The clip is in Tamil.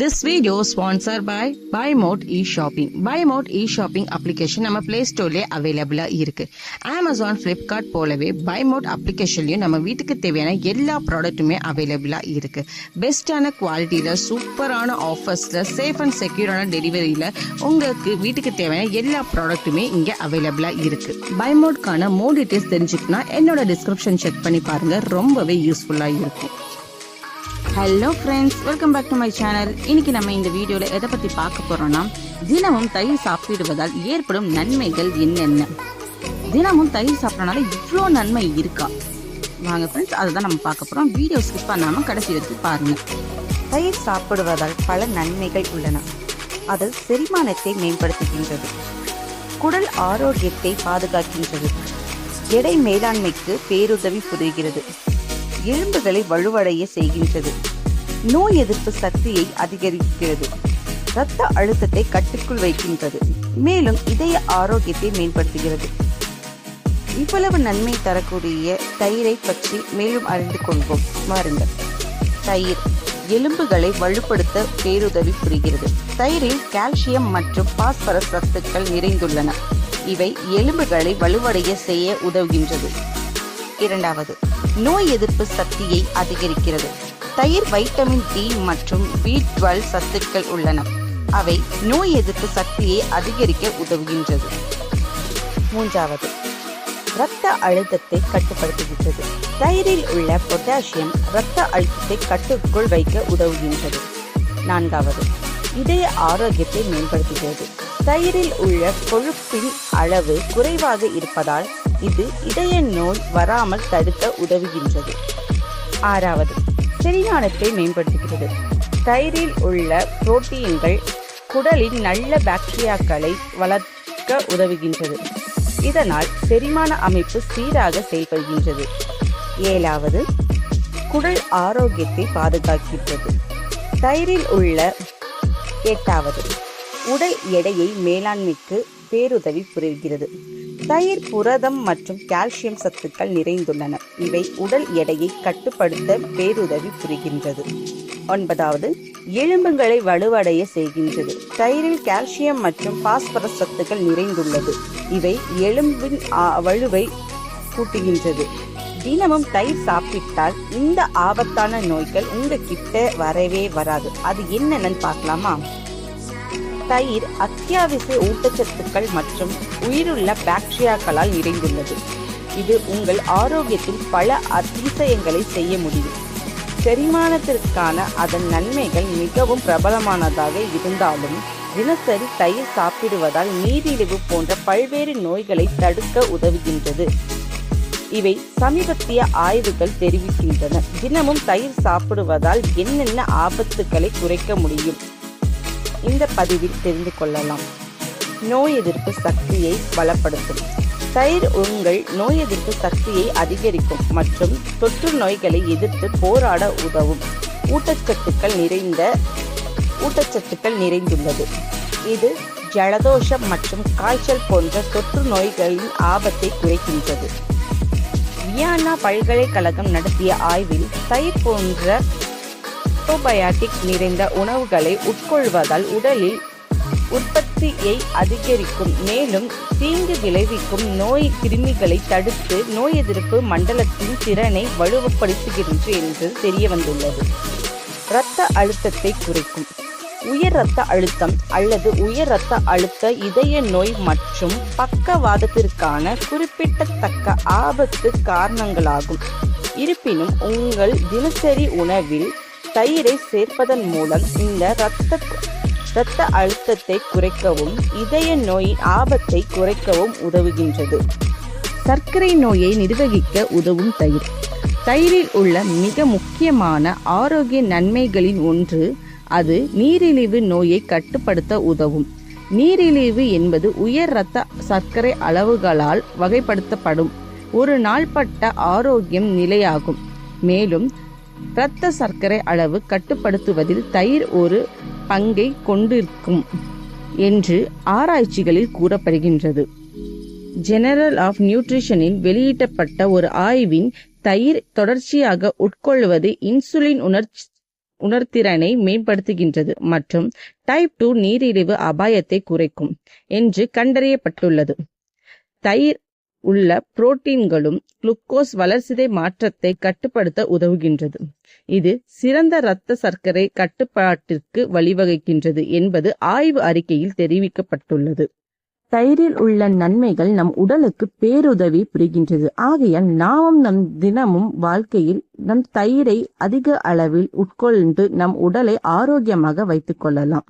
This video is by by E shopping by BuyMode E shopping application நம்ம பிளே ஸ்டோர்லேயே அவைலபிளாக இருக்கு. அமேசான் ஃப்ளிப்கார்ட் போலவே பைமோட் அப்ளிகேஷன்லையும் நம்ம வீட்டுக்கு தேவையான எல்லா ப்ராடக்ட்டுமே அவைலபிளாக இருக்கு. பெஸ்டான குவாலிட்டியில் சூப்பரான ஆஃபர்ஸில் சேஃப் அண்ட் செக்யூரான டெலிவரியில் உங்களுக்கு வீட்டுக்கு தேவையான எல்லா ப்ராடக்ட்டுமே இங்கே அவைலபிளாக இருக்கு. BuyModeக்கான மோர் டீட்டெயில்ஸ் தெரிஞ்சுக்கணும் என்னோட டிஸ்கிரிப்ஷன் செக் பண்ணி பாருங்க ரொம்பவே யூஸ்ஃபுல்லாக இருக்கும். Hello friends welcome back to my channel இன்னைக்கு நம்ம இந்த வீடியோவில் எதை பற்றி பார்க்க போகிறோம்னா தினமும் தயிர் சாப்பிடுவதால் ஏற்படும் நன்மைகள் என்னென்ன? தினமும் தயிர் சாப்பிட்றனால இவ்வளோ நன்மை இருக்கா? வாங்க ஃப்ரெண்ட்ஸ் அதை தான் நம்ம பார்க்க போகிறோம் வீடியோ ஸ்கிப் பண்ணாமல் கடைசி வரைக்கும் பாருங்கள் தயிர் சாப்பிடுவதால் பல நன்மைகள் உள்ளன. அது செரிமானத்தை மேம்படுத்துகின்றது. குடல் ஆரோக்கியத்தை பாதுகாக்கின்றது. எடை மேலாண்மைக்கு பேருதவி புரிகிறது. எலும்புகளை வலுவடைய செய்கின்றது. நோய் எதிர்ப்பு சக்தியை அதிகரிக்கிறது. இரத்த அழுத்தத்தை கட்டுக்குள் வைக்கின்றது. மேலும் இதய ஆரோக்கியத்தை மேம்படுத்துகிறது. இவ்வளவு நன்மை தரக்கூடிய தயிரை பற்றி மேலும் அறிந்து கொள்வோம். வாருங்கள் தயிர் எலும்புகளை வலுப்படுத்த பேருதவி புரிகிறது. தயிரில் கால்சியம் மற்றும் பாஸ்பரஸ் சத்துக்கள் நிறைந்துள்ளன. இவை எலும்புகளை வலுவடைய செய்ய உதவுகின்றது. இரண்டாவது நோய் எதிர்ப்பு சக்தியை அதிகரிக்கிறது. தயிர் வைட்டமின் டி மற்றும் பி டுவெல் சத்துக்கள் உள்ளன. அவை நோய் எதிர்ப்பு சக்தியை அதிகரிக்க உதவுகின்றது. மூன்றாவது இரத்த அழுத்தத்தை கட்டுப்படுத்துகின்றது. தயிரில் உள்ள பொட்டாசியம் இரத்த அழுத்தத்தை கட்டுக்குள் வைக்க உதவுகின்றது. நான்காவது இதய ஆரோக்கியத்தை மேம்படுத்துகிறது. தயிரில் உள்ள கொழுப்பின் அளவு குறைவாக இருப்பதால் இது இதய நோய் வராமல் தடுக்க உதவுகின்றது. ஆறாவது செரிமானத்தை மேம்படுத்துகிறது. தயிரில் உள்ள புரோட்டீன்கள் குடலின் நல்ல பாக்டீரியாக்களை வளர்க்க உதவுகின்றது. இதனால் செரிமான அமைப்பு சீராக செயல்படுகின்றது. ஏழாவது குடல் ஆரோக்கியத்தை பாதுகாக்கின்றது. தயிரில் உள்ள எட்டாவது உடல் எடையை மேலாண்மைக்கு பேருதவி புரிகிறது. தயிர் புரதம் மற்றும் கால்சியம் சத்துக்கள் நிறைந்துள்ளன. இவை உடல் எடையை கட்டுப்படுத்த பேருதவி புரிகின்றது. ஒன்பதாவது எலும்புகளை வலுவடைய செய்கின்றது. தயிரில் கால்சியம் மற்றும் பாஸ்பரஸ் சத்துக்கள் நிறைந்துள்ளது. இவை எலும்பின் வலுவை கூட்டுகின்றது. தினமும் தயிர் சாப்பிட்டால் இந்த ஆபத்தான நோய்கள் உங்ககிட்ட வரவே வராது. அது என்னென்னு பார்க்கலாமா? தயிர் அத்தியாவசிய ஊட்டச்சத்துக்கள் மற்றும் உயிருள்ள பாக்டீரியாக்களால் நிறைந்துள்ளது. இது உங்கள் ஆரோக்கியத்தில் பல அதிசயங்களை செய்ய முடியும். செரிமானத்திற்கான அதன் நன்மைகள் மிகவும் பிரபலமானதாக இருந்தாலும் தினசரி தயிர் சாப்பிடுவதால் நீரிழிவு போன்ற பல்வேறு நோய்களை தடுக்க உதவுகின்றது. இவை சமீபத்திய ஆய்வுகள் தெரிவிக்கின்றன. தினமும் தயிர் சாப்பிடுவதால் என்னென்ன ஆபத்துக்களை குறைக்க முடியும்? இந்த பதிவில் தெரிந்து கொள்ளலாம். நோய் எதிர்ப்பு சக்தியை பலப்படுத்தும் தயிர் உங்கள் நோய் எதிர்ப்பு சக்தியை அதிகரிக்கும் மற்றும் தொற்று நோய்களை எதிர்த்து போராட உதவும். ஊட்டச்சத்துக்கள் நிறைந்த ஊட்டச்சத்துக்கள் நிறைந்துள்ளது. இது ஜலதோஷம் மற்றும் காய்ச்சல் போன்ற தொற்று நோய்களின் ஆபத்தை குறைக்கின்றது. வியானா பல்கலைக்கழகம் நடத்திய ஆய்வில் தயிர் போன்ற ப்ரோபயாட்டிக் நிறைந்த உணவுகளை உட்கொள்வதால் உடலில் உற்பத்தியை அதிகரிக்கும். மேலும் தீங்கு விளைவிக்கும் நோய் கிருமிகளை தடுத்து நோய் எதிர்ப்பு மண்டலத்தின் திறனை வலுவப்படுத்துகிறது என்று தெரிய வந்துள்ளது இரத்த அழுத்தத்தை குறைக்கும். உயர் இரத்த அழுத்தம் அல்லது உயர் இரத்த அழுத்த இதய நோய் மற்றும் பக்கவாதத்திற்கான குறிப்பிடத்தக்க ஆபத்து காரணங்களாகும். இருப்பினும் உங்கள் தினசரி உணவில் தயிரை சேர்ப்பதன் மூலம் இந்த இரத்த இரத்த அழுத்தத்தை குறைக்கவும் இதய நோயின் ஆபத்தை குறைக்கவும் உதவுகின்றது. சர்க்கரை நோயை நிர்வகிக்க உதவும் தயிர். தயிரில் உள்ள மிக முக்கியமான ஆரோக்கிய நன்மைகளின் ஒன்று அது நீரிழிவு நோயை கட்டுப்படுத்த உதவும். நீரிழிவு என்பது உயர் இரத்த சர்க்கரை அளவுகளால் வகைப்படுத்தப்படும். ஒரு நாள்பட்ட ஆரோக்கியம் நிலையாகும். மேலும் இரத்த சர்க்கரை அளவு கட்டுப்படுத்துவதில் தயிர் ஒரு பங்கை கொண்டிருக்கும் என்று ஆராய்ச்சிகளில் கூறப்படுகின்றது. ஜெனரல் ஆஃப் நியூட்ரிஷனில் வெளியிடப்பட்ட ஒரு ஆய்வின் தயிர் தொடர்ச்சியாக உட்கொள்வது இன்சுலின் உணர்ச்சி உணர்திறனை மேம்படுத்துகின்றது மற்றும் டைப் டூ நீரிழிவு அபாயத்தை குறைக்கும் என்று கண்டறியப்பட்டுள்ளது. தயிர் உள்ள புரோட்டீன்களும் குளுக்கோஸ் வளர்சிதை மாற்றத்தை கட்டுப்படுத்த உதவுகின்றது. இது சிறந்த இரத்த சர்க்கரை கட்டுப்பாட்டிற்கு வழிவகுக்கின்றது என்பது ஆய்வு அறிக்கையில் தெரிவிக்கப்பட்டுள்ளது. தயிரில் உள்ள நன்மைகள் நம் உடலுக்கு பேருதவி புரிகின்றது. ஆகையால் நாமும் நம் தினமும் வாழ்க்கையில் நம் தயிரை அதிக அளவில் உட்கொண்டு நம் உடலை ஆரோக்கியமாக வைத்துக் கொள்ளலாம்.